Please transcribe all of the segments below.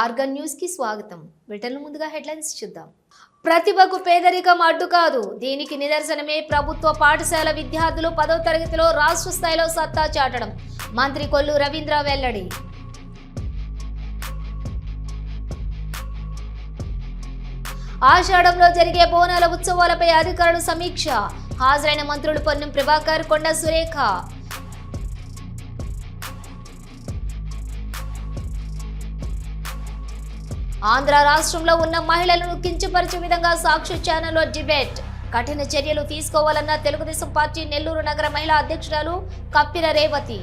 Organ న్యూస్కి స్వాగతం. Britain ముందుగా హెడ్లైన్స్ చూద్దాం. ప్రతిభకు పేదరికం అడ్డు కాదు. దీనికి నిదర్శనమే ప్రభుత్వ పాఠశాల విద్యార్థులు పదో తరగతిలో రాష్ట్ర స్థాయిలో సత్తా చాటడం. మంత్రి కొల్లు రవీంద్ర వెల్లడి. ఆషాఢంలో జరిగే బోనాల ఉత్సవాలపై అధికారులు సమీక్ష. హాజరైన మంత్రులు పొన్నం ప్రభాకర్ కొండ సురేఖ. ఆంధ్ర రాష్ట్రంలో ఉన్న మహిళలను కించపరిచే విధంగా సాక్షి ఛానల్లో డిబేట్. కఠిన చర్యలు తీసుకోవాలన్న తెలుగుదేశం పార్టీ నెల్లూరు నగర మహిళా అధ్యక్షురాలు Kappira Revathi.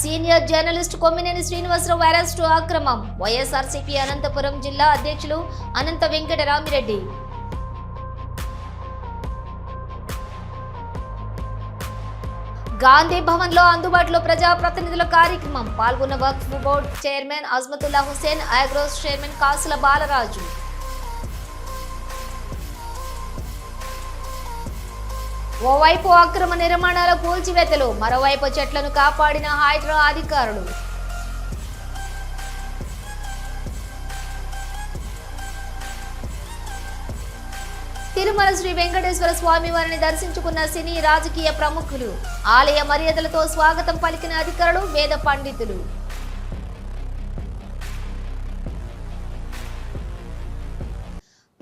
Senior journalist Kommineni Srinivasa Rao arrest అక్రమం వైఎస్ఆర్సీపీ అనంతపురం జిల్లా అధ్యక్షులు అనంత వెంకటరామిరెడ్డి. గాంధీ భవన్లో అందుబాటులో ప్రజాప్రతినిధుల కార్యక్రమం. పాల్గొన్న Waqf board chairman Azmatullah Hussain agros chairman Kasula Balaraju. ఓవైపు అక్రమ నిర్మాణాల కూల్చివేతలు మరోవైపు చెట్లను కాపాడిన హైడ్రా అధికారులు. తిరుమల శ్రీ వెంకటేశ్వర స్వామి వారిని దర్శించుకున్న సినీ రాజకీయ ప్రముఖులు ఆలయ మర్యాదలతో స్వాగతం పలికిన అధికారులు వేద పండితులు.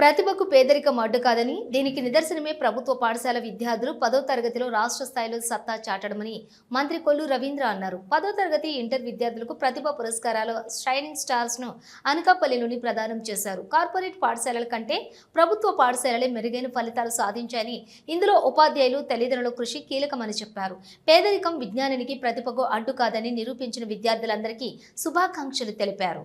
ప్రతిభకు పేదరికం అడ్డు కాదని దీనికి నిదర్శనమే ప్రభుత్వ పాఠశాల విద్యార్థులు పదో తరగతిలో రాష్ట్ర స్థాయిలో సత్తా చాటడమని మంత్రి కొల్లు రవీంద్ర అన్నారు. పదో తరగతి ఇంటర్ విద్యార్థులకు ప్రతిభ పురస్కారాలు షైనింగ్ స్టార్స్ను అనకాపల్లిలోని ప్రదానం చేశారు. కార్పొరేట్ పాఠశాలల కంటే ప్రభుత్వ పాఠశాలలే మెరుగైన ఫలితాలు సాధించాయని ఇందులో ఉపాధ్యాయులు తల్లిదండ్రుల కృషి కీలకమని చెప్పారు. పేదరికం విజ్ఞానానికి ప్రతిభకు అడ్డు కాదని నిరూపించిన విద్యార్థులందరికీ శుభాకాంక్షలు తెలిపారు.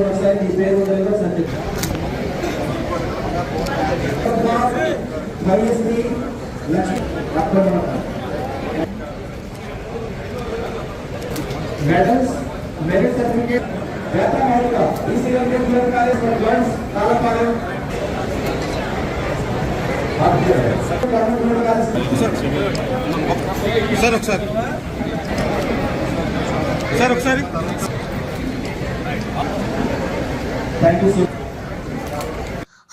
व्यवसाय रिपेयर हो जाएगा सर्टिफिकेट भाई श्री लक्ष्मी आक्रमण मेडल्स मेरिट सर्टिफिकेट व्यापक महोत्सव इस इवेंट में पूर्ण कार्य सर्वंस काला पालन sir sir sir sir Thank you, sir.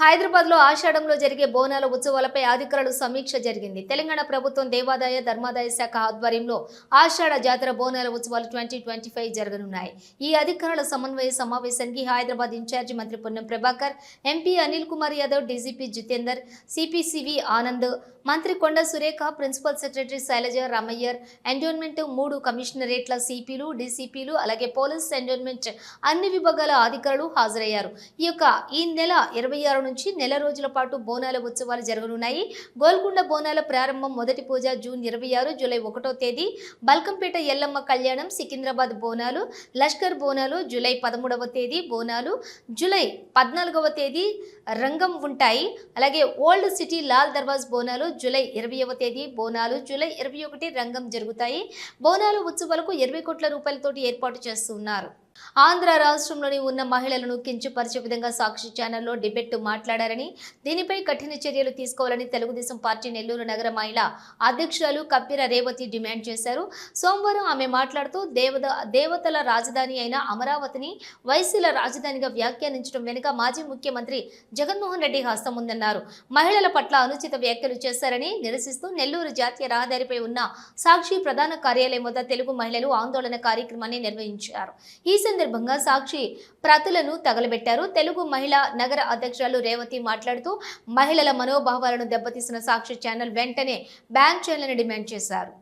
హైదరాబాద్లో ఆషాఢంలో జరిగే బోనాల ఉత్సవాలపై అధికారులు సమీక్ష జరిగింది. తెలంగాణ ప్రభుత్వం దేవాదాయ ధర్మాదాయ శాఖ ఆధ్వర్యంలో ఆషాఢ జాతర బోనాల ఉత్సవాలు ట్వంటీ ట్వంటీ ఫైవ్ జరగనున్నాయి. ఈ అధికారుల సమన్వయ సమావేశానికి హైదరాబాద్ ఇన్ఛార్జి మంత్రి Ponnam Prabhakar MP Anil Kumar Yadav DGP Jitender CP CV Anand మంత్రి Konda Surekha principal secretary Shailaja Ramaiyer endowment మూడు కమిషనరేట్ల సిపిలు డీసీపీలు అలాగే పోలీస్ ఎండోన్మెంట్ అన్ని విభాగాల అధికారులు హాజరయ్యారు. ఈ యొక్క ఈ నెల ఇరవై ఆరు నుంచి నెల రోజుల పాటు బోనాల ఉత్సవాలు జరగనున్నాయి. గోల్కొండ బోనాల ప్రారంభం మొదటి పూజ జూన్ ఇరవై ఆరు జూలై ఒకటో తేదీ. బల్కంపేట ఎల్లమ్మ కళ్యాణం సికింద్రాబాద్ బోనాలు లష్కర్ బోనాలు జూలై పదమూడవ తేదీ బోనాలు జూలై పద్నాలుగవ తేదీ రంగం ఉంటాయి. అలాగే old city Lal Darwaza Bonalu July ఇరవైవ తేదీ బోనాలు జూలై ఇరవై ఒకటి రంగం జరుగుతాయి. బోనాలు ఉత్సవాలకు ఇరవై కోట్ల రూపాయలతోటి ఏర్పాటు చేస్తున్నారు. ఆంధ్ర రాష్ట్రంలోని ఉన్న మహిళలను కించుపరిచే విధంగా సాక్షి ఛానల్లో డిబెట్ మాట్లాడారని దీనిపై కఠిన చర్యలు తీసుకోవాలని తెలుగుదేశం పార్టీ నెల్లూరు నగర మహిళ అధ్యక్షురాలు కప్పిర రేవతి డిమాండ్ చేశారు. సోమవారం ఆమె మాట్లాడుతూ దేవద దేవతల రాజధాని అయిన అమరావతిని వైసీల రాజధానిగా వ్యాఖ్యానించడం వెనుక మాజీ ముఖ్యమంత్రి జగన్మోహన్ రెడ్డి హస్తం ఉందన్నారు మహిళల పట్ల అనుచిత వ్యాఖ్యలు చేశారని నిరసిస్తూ నెల్లూరు జాతీయ రహదారిపై ఉన్న సాక్షి ప్రధాన కార్యాలయం వద్ద తెలుగు మహిళలు ఆందోళన కార్యక్రమాన్ని నిర్వహించారు. ఈ సందర్భంగా సాక్షి ప్రతులను తగలబెట్టారు. తెలుగు మహిళా నగర అధ్యక్షురాలు రేవతి మాట్లాడుతూ మహిళల మనోభావాలను దెబ్బతీసిన సాక్షి ఛానల్ వెంటనే బ్యాన్ చేయాలని డిమాండ్ చేశారు.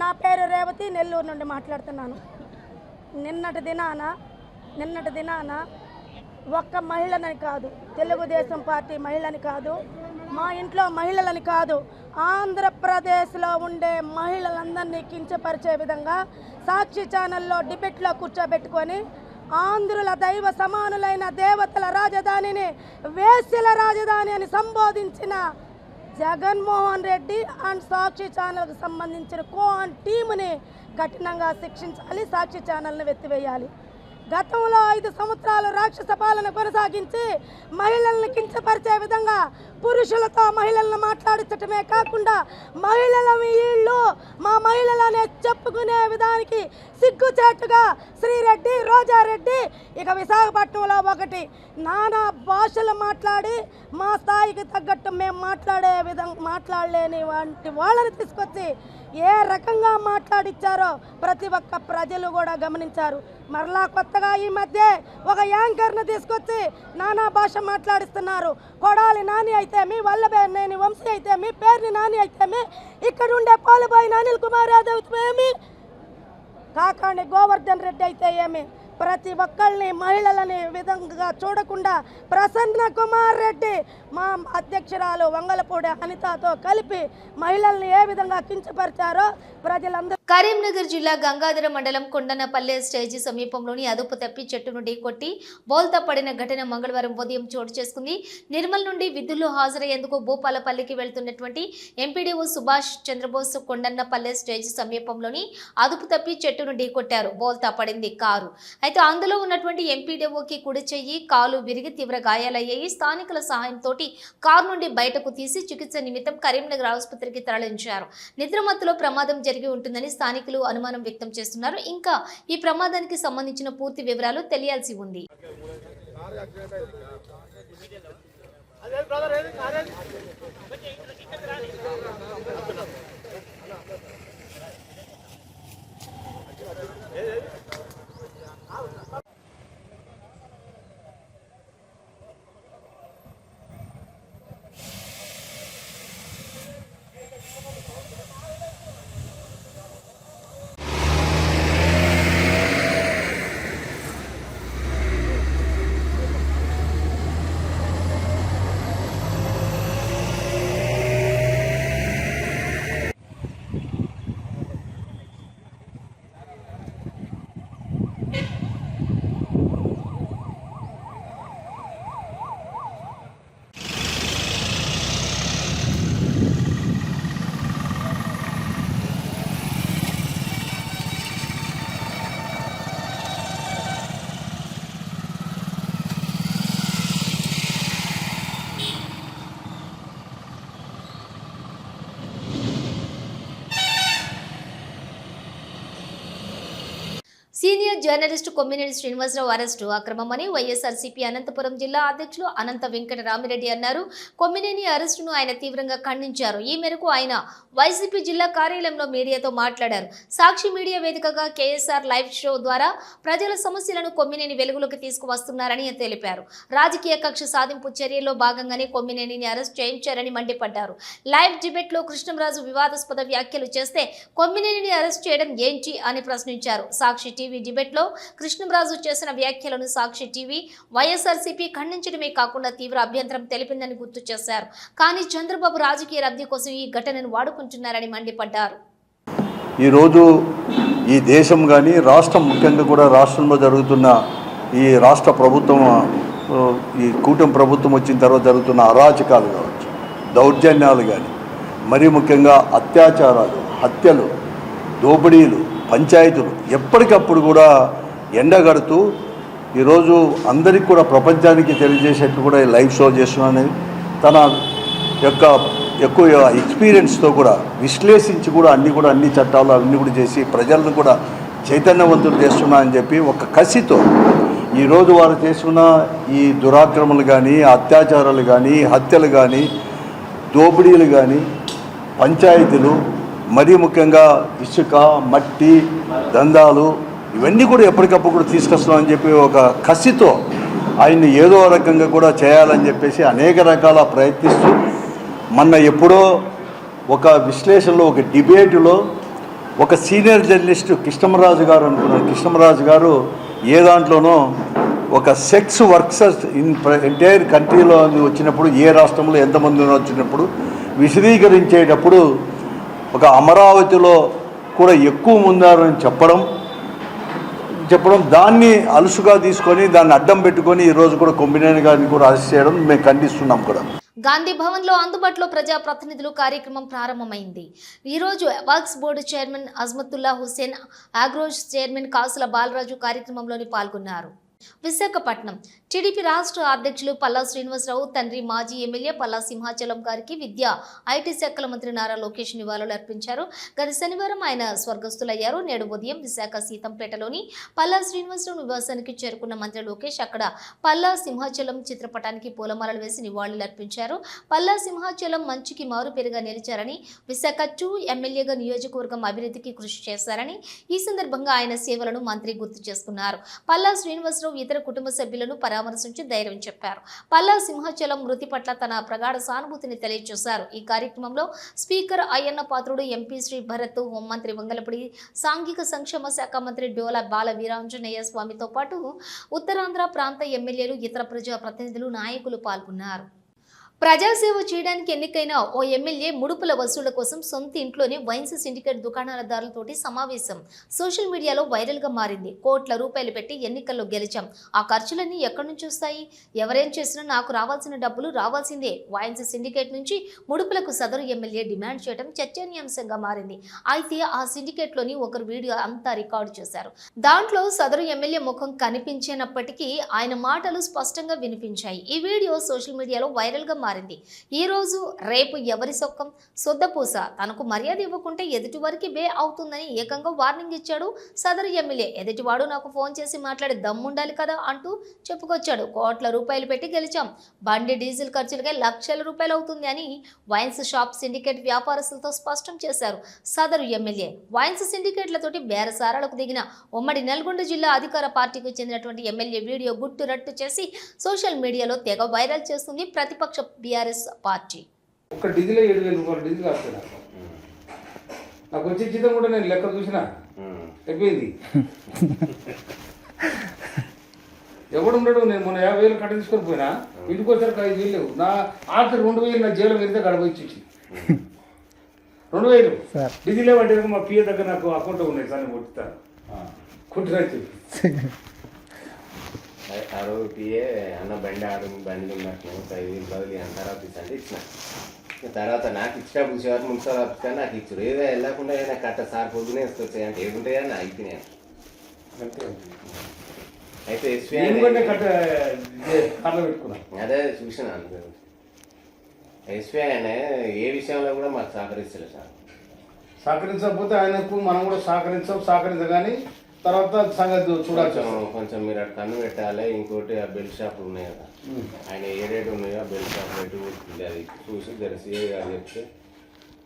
నా పేరు రేవతి నెల్లూరు నుండి మాట్లాడుతున్నాను. నిన్నటి దినాన నిన్నటి దినాన ఒక్క మహిళని కాదు తెలుగుదేశం పార్టీ మహిళని కాదు మా ఇంట్లో మహిళలని కాదు ఆంధ్రప్రదేశ్లో ఉండే మహిళలందరినీ కించపరిచే విధంగా సాక్షి ఛానల్లో డిబెట్లో కూర్చోబెట్టుకొని ఆంధ్రుల దైవ సమానులైన దేవతల రాజధానిని వేశ్యల రాజధాని అని సంబోధించిన జగన్మోహన్ రెడ్డి అండ్ సాక్షి ఛానల్కి సంబంధించిన కో అండ్ టీముని కఠినంగా శిక్షించాలి సాక్షి ఛానల్ని వెత్తివేయాలి. గతంలో ఐదు సంవత్సరాలు రాక్షస పాలన కొనసాగించి మహిళల్ని కించపరిచే విధంగా పురుషులతో మహిళలను మాట్లాడించటమే కాకుండా మహిళల వీళ్ళు మా మహిళలనే చెప్పుకునే విధానికి సిగ్గుచేటుగా శ్రీరెడ్డి రోజారెడ్డి ఇక విశాఖపట్నంలో ఒకటి. నానా భాషలు మాట్లాడి మా స్థాయికి తగ్గట్టు మేము మాట్లాడే విధంగా మాట్లాడలేని వంటి వాళ్ళని తీసుకొచ్చి ఏ రకంగా మాట్లాడిచ్చారో ప్రతి ఒక్క ప్రజలు కూడా గమనించారు. మరలా కొత్తగా ఈ మధ్య ఒక యాంకర్ను తీసుకొచ్చి నానా భాష మాట్లాడిస్తున్నారు. కొడాలి నాని అయితే మీ వల్లభనేని వంశీ అయితే మీ పేరుని నాని అయితే మీ ఇక్కడ ఉండే పాలుబాయి అనిల్ కుమార్ యాదవ్ ఏమి? కాకాని గోవర్ధన్ రెడ్డి అయితే ఏమి? ప్రతి ఒక్కళ్ళని మహిళలని విధంగా చూడకుండా ప్రసన్న కుమార్ రెడ్డి మా అధ్యక్షురాలు వంగలపూడి అనితతో కలిపి మహిళల్ని ఏ విధంగా కించపరిచారో ప్రజలందరూ కరీంనగర్ జిల్లా గంగాధర మండలం కొండనపల్లె స్టేజీ సమీపంలోని అదుపు తప్పి చెట్టును ఢీకొట్టి బోల్తా పడిన ఘటన మంగళవారం ఉదయం చోటు చేసుకుంది. నిర్మల్ నుండి విధుల్లో హాజరయ్యేందుకు భూపాలపల్లికి వెళ్తున్నటువంటి ఎంపీడీఓ సుభాష్ చంద్రబోస్ కొండన్నపల్లె స్టేజీ సమీపంలోని అదుపు తప్పి చెట్టును ఢీకొట్టారు బోల్తా పడింది కారు. అయితే అందులో ఉన్నటువంటి ఎంపీడీఓకి కుడి చెయ్యి కాలు విరిగి తీవ్ర గాయాలయ్యాయి. స్థానికుల సహాయంతో కారు నుండి బయటకు తీసి చికిత్స నిమిత్తం కరీంనగర్ ఆసుపత్రికి తరలించారు. నిద్రమత్తులో ప్రమాదం జరిగి ఉంటుందని స్థానికులు అనుమానం వ్యక్తం చేస్తున్నారు. ఇంకా ఈ ప్రమాదానికి సంబంధించిన పూర్తి వివరాలు తెలియాల్సి ఉంది. Senior journalist Kommineni Srinivasarao arrest అక్రమమని YSRCP Anantapuram జిల్లా అధ్యక్షులు అనంత వెంకట రామిరెడ్డి అన్నారు. కొమ్మినేని అరెస్టును ఆయన తీవ్రంగా ఖండించారు. ఈ మేరకు ఆయన వైసీపీ జిల్లా కార్యాలయంలో మీడియాతో మాట్లాడారు. సాక్షి మీడియా వేదికగా కేఎస్ఆర్ లైవ్ షో ద్వారా ప్రజల సమస్యలను కొమ్మినేని వెలుగులోకి తీసుకువస్తున్నారని తెలిపారు. రాజకీయ కక్ష సాధింపు చర్యల్లో భాగంగానే కొమ్మినేనిని అరెస్ట్ చేయించారని మండిపడ్డారు. లైవ్ డిబేట్లో కృష్ణంరాజు వివాదాస్పద వ్యాఖ్యలు చేస్తే కొమ్మినేనిని అరెస్ట్ చేయడం ఏంటి అని ప్రశ్నించారు. సాక్షి టీవీ డిబేట్లో కృష్ణరాజు చేసిన వ్యాఖ్యలను సాక్షి టీవీ వైఎస్ఆర్సీపీ ఖండించడమే కాకుండా తీవ్ర అభ్యంతరం తెలిపిందని గుర్తు చేశారు. కానీ చంద్రబాబు రాజకీయ లబ్ధి కోసం ఈ ఘటనను వాడుకుంటున్నారని మండిపడ్డారు. ఈరోజు ఈ దేశం కానీ రాష్ట్రం ముఖ్యంగా కూడా రాష్ట్రంలో జరుగుతున్న ఈ రాష్ట్ర ప్రభుత్వం ఈ కూటమి ప్రభుత్వం వచ్చిన తర్వాత జరుగుతున్న అరాచకాలు కావచ్చు దౌర్జన్యాలు కానీ మరీ ముఖ్యంగా అత్యాచారాలు హత్యలు దోపిడీలు పంచాయతీలు ఎప్పటికప్పుడు కూడా ఎండగడుతూ ఈరోజు అందరికీ కూడా ప్రపంచానికి తెలియజేసేట్టు కూడా ఈ లైవ్ షో చేస్తున్నాను తన యొక్క ఎక్కువ ఎక్స్పీరియన్స్తో కూడా విశ్లేషించి కూడా అన్ని కూడా అన్ని చట్టాలు అవన్నీ కూడా చేసి ప్రజలను కూడా చైతన్యవంతులు చేస్తున్నా అని చెప్పి ఒక కసితో ఈరోజు వారు చేస్తున్న ఈ దురాక్రమలు కానీ అత్యాచారాలు కానీ హత్యలు కానీ దోపిడీలు కానీ పంచాయతీలు మరీ ముఖ్యంగా ఇసుక మట్టి దందాలు ఇవన్నీ కూడా ఎప్పటికప్పుడు కూడా తీసుకొస్తున్నామని చెప్పి ఒక కసితో ఆయన్ని ఏదో రకంగా కూడా చేయాలని చెప్పేసి అనేక రకాల ప్రయత్నిస్తూ మొన్న ఎప్పుడో ఒక విశ్లేషణలో ఒక డిబేటులో ఒక సీనియర్ జర్నలిస్ట్ కృష్ణమరాజు గారు అనుకున్నారు కృష్ణమరాజు గారు ఏ దాంట్లోనో ఒక సెక్స్ వర్క్సర్స్ ఇన్ ఎంటైర్ కంట్రీలో వచ్చినప్పుడు ఏ రాష్ట్రంలో ఎంతమంది వచ్చినప్పుడు విశదీకరించేటప్పుడు ఒక అమరావతిలో కూడా ఎక్కువ ముందారని చెప్పడం చెప్పడం దాన్ని అలుసుగా తీసుకొని దాన్ని అడ్డం పెట్టుకొని ఈరోజు కూడా కొమ్మినేని గారిని కూడా అరెస్ట్ చేయడం మేము ఖండిస్తున్నాం కూడా. గాంధీ భవన్లో అందుబాటులో ప్రజా ప్రతినిధులు కార్యక్రమం ప్రారంభమైంది. ఈ రోజు works board chairman Azmatulla Hussain Agros chairman Kasula Balaraju కార్యక్రమంలోని పాల్గొన్నారు. విశాఖపట్నం టీడీపీ రాష్ట్ర అధ్యక్షులు పల్లా శ్రీనివాసరావు తండ్రి మాజీ ఎమ్మెల్యే పల్లా సింహాచలం గారికి విద్య ఐటీ శాఖల మంత్రి నారా లోకేష్ నివాళులు అర్పించారు. గత శనివారం ఆయన స్వర్గస్థులయ్యారు. నేడు ఉదయం విశాఖ సీతంపేటలోని పల్లా శ్రీనివాసరావు నివాసానికి చేరుకున్న మంత్రి లోకేష్ అక్కడ పల్లా సింహాచలం చిత్రపటానికి పూలమాలలు వేసి నివాళులు అర్పించారు. పల్లా సింహాచలం మంచికి మారు పేరుగా నిలిచారని విశాఖ టూ ఎమ్మెల్యేగా నియోజకవర్గం అభివృద్ధికి కృషి చేశారని ఈ సందర్భంగా ఆయన సేవలను మంత్రి గుర్తు చేసుకున్నారు. పల్లా శ్రీనివాసరావు ఇతర కుటుంబ సభ్యులను పరామర్శించి ధైర్యం చెప్పారు. పల్లా సింహాచలం మృతి పట్ల తన ప్రగాఢ సానుభూతిని తెలియజేశారు. ఈ కార్యక్రమంలో స్పీకర్ అయ్యన్న పాత్రుడు ఎంపీ శ్రీ భరత్ హోంమంత్రి వంగలపూడి సాంఘిక సంక్షేమ శాఖ మంత్రి డోల బాల వీరాంజనేయ స్వామితో పాటు ఉత్తరాంధ్ర ప్రాంత ఎమ్మెల్యేలు ఇతర ప్రజా ప్రతినిధులు నాయకులు పాల్గొన్నారు. ప్రజాసేవ చేయడానికి ఎన్నికైన ఓ ఎమ్మెల్యే ముడుపుల వసూళ్ళ కోసం సొంత ఇంట్లోనే వైన్స్ సిండికేట్ దుకాణాలదారులతోటి సమావేశం. సోషల్ మీడియాలో వైరల్గా మారింది. కోట్ల రూపాయలు పెట్టి ఎన్నికల్లో గెలిచాం. ఆ ఖర్చులన్నీ ఎక్కడి నుంచి వస్తాయి? ఎవరేం చేసినా నాకు రావాల్సిన డబ్బులు రావాల్సిందే. వైన్స్ సిండికేట్ నుంచి ముడుపులకు సదరు ఎమ్మెల్యే డిమాండ్ చేయడం చర్చనీయాంశంగా మారింది. అయితే ఆ సిండికేట్లోని ఒకరు వీడియో అంతా రికార్డు చేశారు. దాంట్లో సదరు ఎమ్మెల్యే ముఖం కనిపించినప్పటికీ ఆయన మాటలు స్పష్టంగా వినిపించాయి. ఈ వీడియో సోషల్ మీడియాలో వైరల్గా మారింది. ఈ రోజు రేపు ఎవరి సొక్కం? సొద్దపూస తనకు మర్యాద ఇవ్వకుంటే ఎదుటివారికి బే అవుతుందని ఏకంగా వార్నింగ్ ఇచ్చాడు సదరు ఎమ్మెల్యే. ఎదుటివాడు నాకు ఫోన్ చేసి మాట్లాడి దమ్ముండాలి కదా అంటూ చెప్పుకొచ్చాడు. కోట్ల రూపాయలు పెట్టి గెలిచాం. బండి డీజిల్ ఖర్చులకే లక్షల రూపాయలు అవుతుంది అని వైన్స్ షాప్ సిండికేట్ వ్యాపారస్తులతో స్పష్టం చేశారు సదరు ఎమ్మెల్యే. వైన్స్ సిండికేట్లతోటి బేరసారాలకు దిగిన ఉమ్మడి నల్గొండ జిల్లా అధికార పార్టీకి చెందినటువంటి ఎమ్మెల్యే వీడియో గుట్టు రట్టు చేసి సోషల్ మీడియాలో తెగ వైరల్ చేస్తుంది ప్రతిపక్ష బీఆర్ఎస్ పార్టీ. ఒక్క డీజిల్ ఏడు వేల రూపాయలు డీజిల్ వస్తుంది నాకు వచ్చే జీతం కూడా నేను లెక్క చూసిన. అయిపోయింది. ఎవడు ఉండడు నేను మొన్న యాభై వేలు కట్ట తీసుకొని పోయినా. ఇంటికి వచ్చారు ఐదు వేలు లేవు. నా ఆఖరి రెండు వేలు నా జైలు వెళ్తే గడప ఇచ్చి రెండు వేలు. డీజిల్ ఏమంటే మా పిఏ దగ్గర నాకు అకౌంట్ ఉన్నాయి సార్ నేను కొట్టుతాను. కొట్టినా చెప్పి. ఆ రోజు పిఏ అన్న బండి ఆడు బండి ఉన్నట్టు ఐదు వేలు బదులు అని తర్వాత ఇచ్చి అంటే ఇచ్చిన. తర్వాత నాకు ఇచ్చినప్పుడు చివరి మున్సిపల్ ఆఫీస్ కానీ నాకు ఇచ్చారు. ఏదో వెళ్ళకుండా ఏదైనా కట్ట సార్ పొద్దునే వస్తాయి అంటే ఏముంటాయని నా అయిపోయినాయి అంతే అయితే ఎస్పీ నేను పెట్టుకున్నా. అదే చూసిన ఎస్పీ ఆయన ఏ విషయంలో కూడా మాకు సహకరిస్తలేదు సార్. సహకరించకపోతే ఆయనకు మనం కూడా సహకరించాం సహకరించగాని తర్వాత సంగతి చూడాల్సి కొంచెం మీరు అటు కన్ను పెట్టాలి ఇంకోటి ఆ బెల్ట్ షాపులు ఉన్నాయి కదా. ఆయన ఏ రేటు ఉన్నాయో ఆ షాప్ రేటు ఉంటుంది అది చూసి సిఐ గారు చెప్తే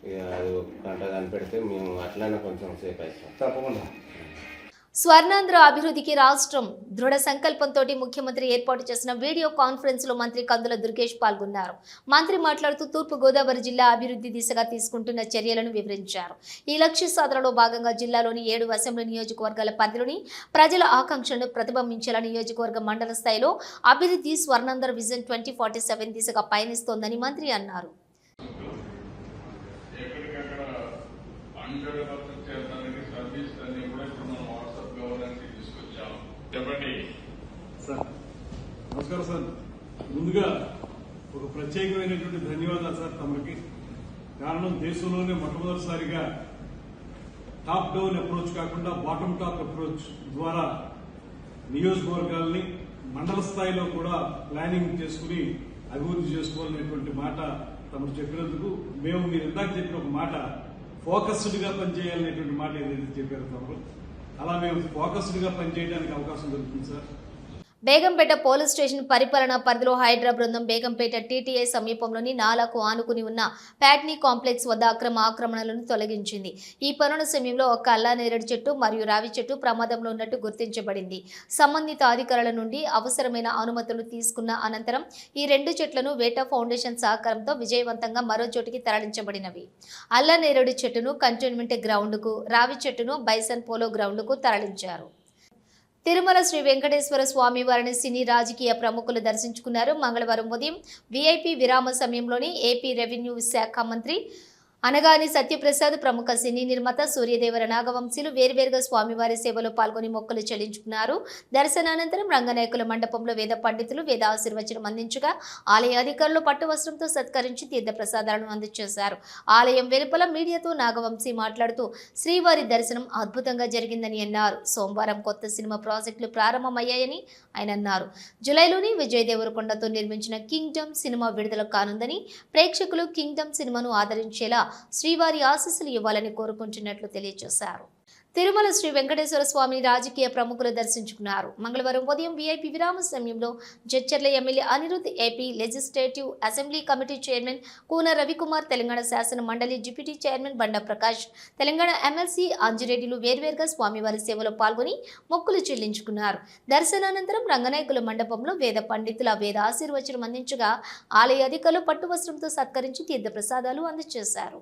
ఇక అది ఒక గంట కనిపెడితే మేము అట్లనే కొంచెం సేపు అవుతాం తప్పకుండా. స్వర్ణాంధ్ర అభివృద్ధికి రాష్ట్రం దృఢ సంకల్పంతో ముఖ్యమంత్రి ఏర్పాటు చేసిన వీడియో కాన్ఫరెన్స్లో మంత్రి కందుల దుర్గేష్ పాల్గొన్నారు. మంత్రి మాట్లాడుతూ తూర్పు గోదావరి జిల్లా అభివృద్ధి దిశగా తీసుకుంటున్న చర్యలను వివరించారు. ఈ లక్ష్య సాధనలో భాగంగా జిల్లాలోని ఏడు అసెంబ్లీ నియోజకవర్గాల పరిధిలోని ప్రజల ఆకాంక్షలను ప్రతిబింబించేలా నియోజకవర్గ మండల స్థాయిలో అభివృద్ధి Swarnandhra vision twenty forty seven దిశగా పయనిస్తోందని మంత్రి అన్నారు. చెప్పండి. సార్ నమస్కారం సార్. ముందుగా ఒక ప్రత్యేకమైనటువంటి ధన్యవాదాలు సార్ తమకి. కారణం దేశంలోనే మొట్టమొదటిసారిగా టాప్ డౌన్ అప్రోచ్ కాకుండా బాటమ్ టాప్ అప్రోచ్ ద్వారా నియోజకవర్గాల్ని మండల స్థాయిలో కూడా ప్లానింగ్ చేసుకుని అభివృద్ధి చేసుకోవాలనేటువంటి మాట తమరు చెప్పినందుకు మేము మీరు ఇందాక చెప్పిన ఒక మాట ఫోకస్డ్గా పనిచేయాలనేటువంటి మాట ఏదైతే చెప్పారు తమరు. అలా మేము ఫోకస్డ్గా పనిచేయడానికి అవకాశం దొరుకుతుంది సార్ బేగంపేట పోలీస్ స్టేషన్ పరిపాలన పరిధిలో హైడ్రా బృందం బేగంపేట టీటీఐ సమీపంలోని నాలాకు ఆనుకుని ఉన్న ప్యాట్నీ కాంప్లెక్స్ వద్ద అక్రమ ఆక్రమణలను తొలగించింది. ఈ పనుల సమయంలో ఒక అల్లానేరేడు చెట్టు మరియు రావి చెట్టు ప్రమాదంలో ఉన్నట్టు గుర్తించబడింది. సంబంధిత అధికారుల నుండి అవసరమైన అనుమతులు తీసుకున్న అనంతరం ఈ రెండు చెట్లను వేటా ఫౌండేషన్ సహకారంతో విజయవంతంగా మరో చోటికి తరలించబడినవి. అల్లానేరేడు చెట్టును కంటైన్మెంట్ గ్రౌండ్కు రావి చెట్టును బైసన్ పోలో గ్రౌండ్కు తరలించారు. తిరుమల శ్రీ వెంకటేశ్వర స్వామి వారిని సినీ రాజకీయ ప్రముఖులు దర్శించుకున్నారు. మంగళవారం ఉదయం వీఐపీ విరామ సమయంలోని ఏపీ రెవెన్యూ శాఖ మంత్రి అనగాని సత్యప్రసాద్ ప్రముఖ సినీ నిర్మాత సూర్యదేవర నాగవంశీలు వేర్వేరుగా స్వామివారి సేవలో పాల్గొని మొక్కలు చెల్లించుకున్నారు. దర్శనానంతరం రంగనాయకుల మండపంలో వేద పండితులు వేద ఆశీర్వచనం అందించగా ఆలయ అధికారులు పట్టువస్త్రంతో సత్కరించి తీర్థ ప్రసాదాలను అందజేశారు. ఆలయం వెలుపల మీడియాతో నాగవంశీ మాట్లాడుతూ శ్రీవారి దర్శనం అద్భుతంగా జరిగిందని అన్నారు. సోమవారం కొత్త సినిమా ప్రాజెక్టులు ప్రారంభమయ్యాయని ఆయన అన్నారు. జులైలోని విజయ్ దేవరకొండతో నిర్మించిన కింగ్డమ్ సినిమా విడుదల కానుందని ప్రేక్షకులు కింగ్డమ్ సినిమాను ఆదరించేలా శ్రీవారి ఆశీస్సులు ఇవ్వాలని కోరుకుంటున్నట్లు తెలియజేశారు. తిరుమల శ్రీ వెంకటేశ్వర స్వామిని రాజకీయ ప్రముఖులు దర్శించుకున్నారు. మంగళవారం ఉదయం వీఐపీ విరామ సమయంలో Jadcherla MLA Anirudh AP legislative assembly committee chairman Koona Ravikumar Telangana శాసన మండలి deputy chairman Banda Prakash Telangana MLC అంజిరెడ్డిలు వేర్వేరుగా స్వామివారి సేవలో పాల్గొని మొక్కులు చెల్లించుకున్నారు. దర్శనానంతరం రంగనాయకుల మండపంలో వేద పండితుల వేద ఆశీర్వచనం అందించగా ఆలయ అధికారులు పట్టు వస్త్రంతో సత్కరించి తీర్థప్రసాదాలు అందజేశారు.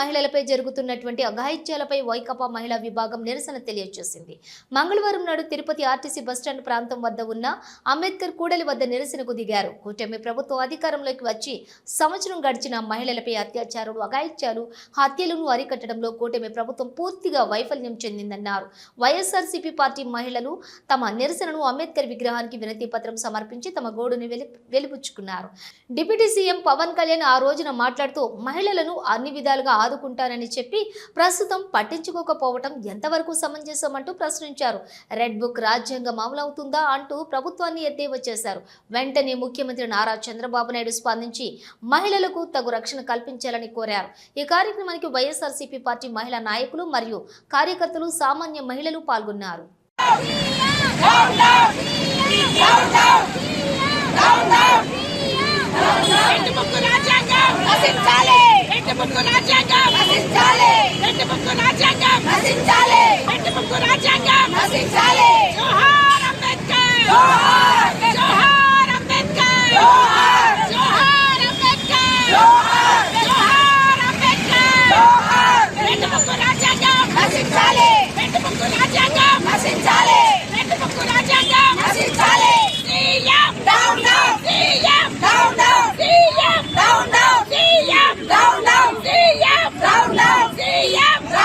మహిళలపై జరుగుతున్నటువంటి అఘాయిత్యాలపై వైకపా మహిళా విభాగం నిరసన తెలియజేసింది. మంగళవారం నాడు తిరుపతి ఆర్టీసీ బస్టాండ్ ప్రాంతం వద్ద ఉన్న అంబేద్కర్ కూడలి వద్ద నిరసనకు దిగారు. కూటమి ప్రభుత్వం అధికారంలోకి వచ్చి సంవత్సరం గడిచిన మహిళలపై అత్యాచారాలు అఘాయిత్యాలు హత్యలను అరికట్టడంలో కూటమి ప్రభుత్వం పూర్తిగా వైఫల్యం చెందిందన్నారు. వైఎస్ఆర్సీపీ పార్టీ మహిళలు తమ నిరసనను అంబేద్కర్ విగ్రహానికి వినతి పత్రం సమర్పించి తమ గోడుని వెలి డిప్యూటీ సీఎం పవన్ కళ్యాణ్ ఆ రోజున మాట్లాడుతూ మహిళలను అన్ని విధాలుగా ఆదుకుంటానని చెప్పి ప్రస్తుతం పట్టించుకోకపోవటం ఎంతవరకు సమంజసం అంటూ ప్రశ్నించారు రెడ్ బుక్ రాజ్యాంగం అమలవుతుందా అంటూ ప్రభుత్వాన్ని ఎద్దేవా చేశారు వెంటనే ముఖ్యమంత్రి నారా చంద్రబాబు నాయుడు స్పందించి మహిళలకు తగు రక్షణ కల్పించాలని కోరారు ఈ కార్యక్రమానికి వైఎస్ఆర్సీపీ పార్టీ మహిళా నాయకులు మరియు కార్యకర్తలు సామాన్య మహిళలు పాల్గొన్నారు రాజ్యాంగం నశించాలి రెండు ముక్కు రాజ్యాంగం నశించాలి రెండు ముక్కు రాజ్యాంగం నశించాలి రెండు ముక్కు రాజ్యాంగం నశించాలి జోహార్ అంబేద్కర్ జోహార్ జోహార్ అంబేద్కర్ జోహార్ జోహార్ అంబేద్కర్ జోహార్ జోహార్ అంబేద్కర్ జోహార్ రెండు ముక్కు రాజ్యాంగం నశించాలి రెండు ముక్కు రాజ్యాంగం నశించాలి రెండు ముక్కు రాజ్యాంగం నశించాలి CM down down CM down down CM down down CM down down CM down down CM down down రెండు ముక్కు రాజ్యాంగం నశించాలి రెండు ముక్కు రాజ్యాంగం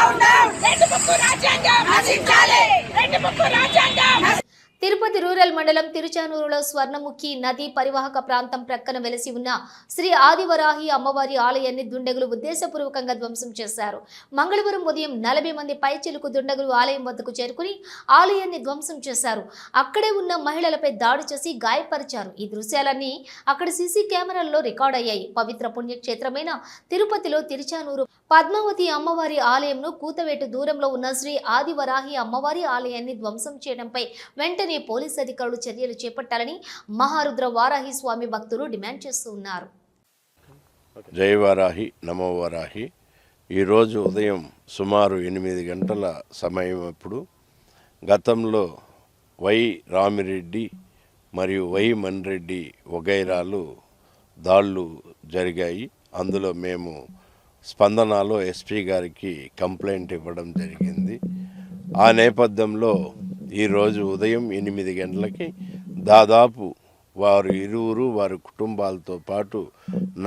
తిరుపతి రూరల్ మండలం తిరుచానూరులో స్వర్ణముఖి నది పరివాహక ప్రాంతం ప్రక్కన వెలసి ఉన్న శ్రీ ఆదివరాహి అమ్మవారి ఆలయాన్ని దుండగులు ఉద్దేశపూర్వకంగా ధ్వంసం చేశారు. మంగళవారం ఉదయం నలభై మంది పైచిలుకు దుండగులు ఆలయం వద్దకు చేరుకుని ఆలయాన్ని ధ్వంసం చేశారు. అక్కడే ఉన్న మహిళలపై దాడి చేసి గాయపరిచారు. ఈ దృశ్యాలన్నీ అక్కడ సీసీ కెమెరాల్లో రికార్డ్ అయ్యాయి. పవిత్ర పుణ్యక్షేత్రమైన తిరుపతిలో తిరుచానూరు పద్మావతి అమ్మవారి ఆలయంను కూతవేటు దూరంలో ఉన్న శ్రీ ఆదివరాహి అమ్మవారి ఆలయాన్ని ధ్వంసం చేయడంపై వెంటనే పోలీస్ అధికారులు చర్యలు చేపట్టాలని మహారుద్ర వారాహి స్వామి భక్తులు డిమాండ్ చేస్తున్నారు జై వారాహి నమో వారాహి. ఈరోజు ఉదయం సుమారు ఎనిమిది గంటల సమయం అప్పుడు గతంలో వై రామిరెడ్డి మరియు వై మన్రెడ్డి వగైరాలు దాళ్ళు జరిగాయి. అందులో మేము స్పందనలో ఎస్పీ గారికి కంప్లైంట్ ఇవ్వడం జరిగింది. ఆ నేపథ్యంలో ఈరోజు ఉదయం ఎనిమిది గంటలకి దాదాపు వారు ఇరువురు వారి కుటుంబాలతో పాటు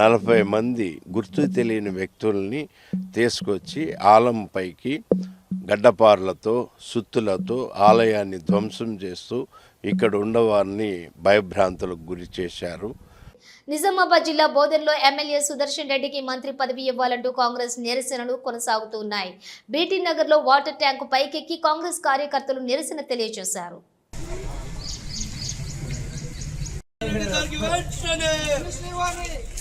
నలభై మంది గుర్తు తెలియని వ్యక్తుల్ని తీసుకొచ్చి ఆలంపైకి గడ్డపార్లతో సుత్తులతో ఆలయాన్ని ధ్వంసం చేస్తూ ఇక్కడ ఉన్నవారిని భయభ్రాంతులకు గురి చేశారు. నిజామాబాద్ జిల్లా బోధన్లో ఎమ్మెల్యే సుదర్శన్ రెడ్డికి మంత్రి పదవి ఇవ్వాలంటూ కాంగ్రెస్ నిరసనలు కొనసాగుతున్నాయి. బీటీ నగర్లో వాటర్ ట్యాంకు పైకెక్కి కాంగ్రెస్ కార్యకర్తలు నిరసన తెలియజేశారు.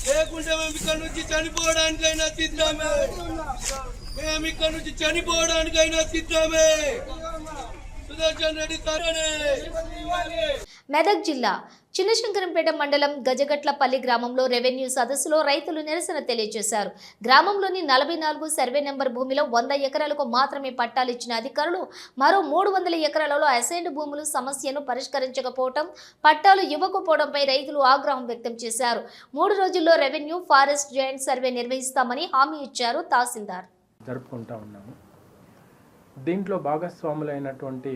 లేకుంటే మేము ఇక్కడ నుంచి చనిపోవడానికైనా సిద్ధమే మేము ఇక్కడ నుంచి చనిపోవడానికైనా సిద్ధమే సుదర్శన్ రెడ్డి సరేనే మెదక్ జిల్లా చిన్నశంకరంపేట మండలం గజగట్లపల్లి గ్రామంలో రెవెన్యూ సదస్సులో రైతులు నిరసన తెలియజేశారు. గ్రామంలోని నలభై నాలుగు సర్వే నెంబర్ భూమిలో వంద ఎకరాలకు మాత్రమే పట్టాలు ఇచ్చిన అధికారులు మరో మూడు వందల ఎకరాలలో అసైన్డ్ భూములు సమస్యను పరిష్కరించకపోవటం పట్టాలు ఇవ్వకపోవడంపై రైతులు ఆగ్రహం వ్యక్తం చేశారు. మూడు రోజుల్లో రెవెన్యూ ఫారెస్ట్ జాయింట్ సర్వే నిర్వహిస్తామని హామీ ఇచ్చారు తహసీల్దార్. జరుపుకుంటా ఉన్నాము. దీంట్లో భాగస్వాములైనటువంటి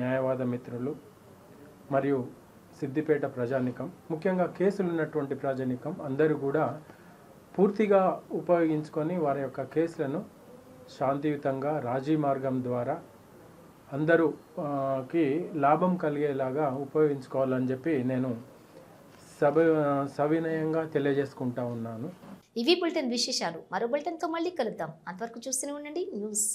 న్యాయవాద మిత్రులు మరియు సిద్దిపేట ప్రజానికం ముఖ్యంగా కేసులు ఉన్నటువంటి ప్రజానికం అందరూ కూడా పూర్తిగా ఉపయోగించుకొని వారి యొక్క కేసులను శాంతియుతంగా రాజీ మార్గం ద్వారా అందరూ కి లాభం కలిగేలాగా ఉపయోగించుకోవాలని చెప్పి నేను సభ సవినయంగా తెలియజేసుకుంటా ఉన్నాను. ఇవి బులెటిన్ విశేషాలు. మరో బులెటిన్తో మళ్ళీ కలుద్దాం. అంతవరకు చూస్తూనే ఉండండి. న్యూస్.